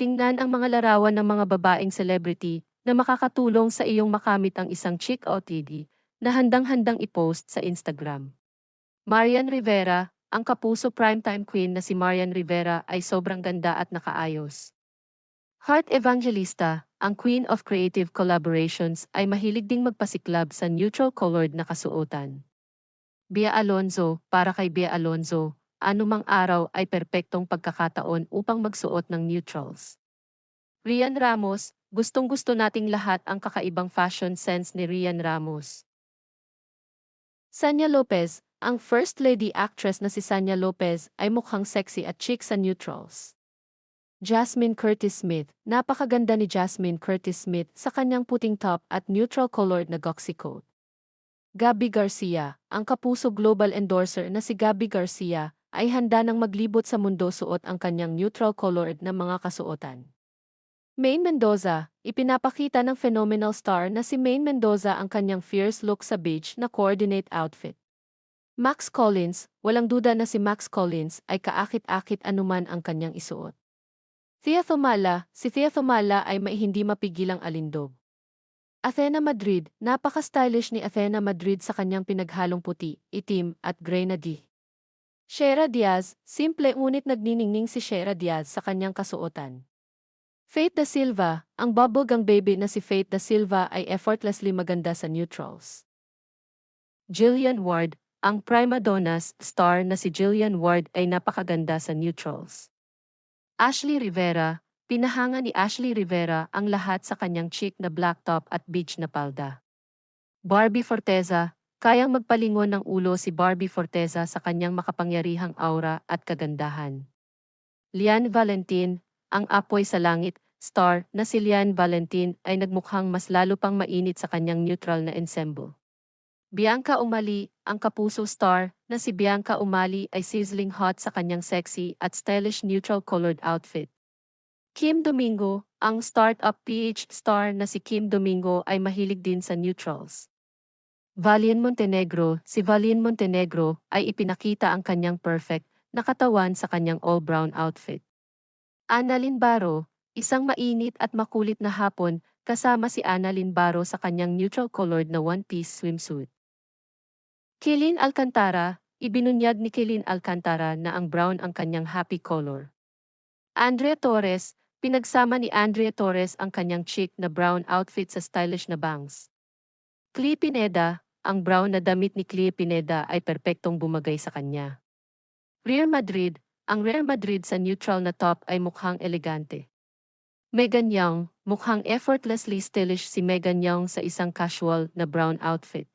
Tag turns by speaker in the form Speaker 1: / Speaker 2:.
Speaker 1: Tingnan ang mga larawan ng mga babaeng celebrity na makakatulong sa iyong makamit ang isang chick OTD na handang-handang i-post sa Instagram. Marian Rivera, ang kapuso primetime queen na si Marian Rivera ay sobrang ganda at nakaayos. Heart Evangelista, ang queen of creative collaborations ay mahilig ding magpasiklab sa neutral-colored na kasuotan. Bea Alonzo, para kay Bea Alonzo, anumang araw ay perpektong pagkakataon upang magsuot ng neutrals. Rian Ramos, gustong-gusto nating lahat ang kakaibang fashion sense ni Rian Ramos. Sanya Lopez, ang first lady actress na si Sanya Lopez ay mukhang sexy at chic sa neutrals. Jasmine Curtis Smith, napakaganda ni Jasmine Curtis Smith sa kanyang puting top at neutral-colored na goxy coat. Gabby Garcia, ang kapuso global endorser na si Gabby Garcia, ay handa nang maglibot sa mundo suot ang kanyang neutral-colored na mga kasuotan. Maine Mendoza, ipinapakita ng phenomenal star na si Maine Mendoza ang kanyang fierce look sa beach na coordinate outfit. Max Collins, walang duda na si Max Collins ay kaakit-akit anuman ang kanyang isuot. Thea Thomala, si Thea Thomala ay may hindi mapigilang alindog. Athena Madrid, napaka-stylish ni Athena Madrid sa kanyang pinaghalong puti, itim, at gray na di. Shera Diaz, simple ngunit nagniningning si Shera Diaz sa kanyang kasuotan. Faith Da Silva, ang bubblegum baby na si Faith Da Silva ay effortlessly maganda sa neutrals. Jillian Ward, ang prima donnas star na si Jillian Ward ay napakaganda sa neutrals. Ashley Rivera, pinahanga ni Ashley Rivera ang lahat sa kanyang chic na black top at beach na palda. Barbie Forteza, kayang magpalingon ng ulo si Barbie Forteza sa kanyang makapangyarihang aura at kagandahan. Lian Valentin, ang apoy sa langit, star na si Lian Valentin ay nagmukhang mas lalo pang mainit sa kanyang neutral na ensemble. Bianca Umali, ang kapuso star na si Bianca Umali ay sizzling hot sa kanyang sexy at stylish neutral-colored outfit. Kim Domingo, ang startup PH star na si Kim Domingo ay mahilig din sa neutrals. Valian Montenegro, si Valian Montenegro ay ipinakita ang kanyang perfect na katawan sa kanyang all-brown outfit. Annalyn Baro, isang mainit at makulit na hapon kasama si Annalyn Baro sa kanyang neutral-colored na one-piece swimsuit. Kilin Alcantara, ibinunyag ni Kilin Alcantara na ang brown ang kanyang happy color. Andrea Torres, pinagsama ni Andrea Torres ang kanyang chic na brown outfit sa stylish na bangs. Clee Pineda, ang brown na damit ni Clee Pineda ay perpektong bumagay sa kanya. Real Madrid, ang Real Madrid sa neutral na top ay mukhang elegante. Megan Young, mukhang effortlessly stylish si Megan Young sa isang casual na brown outfit.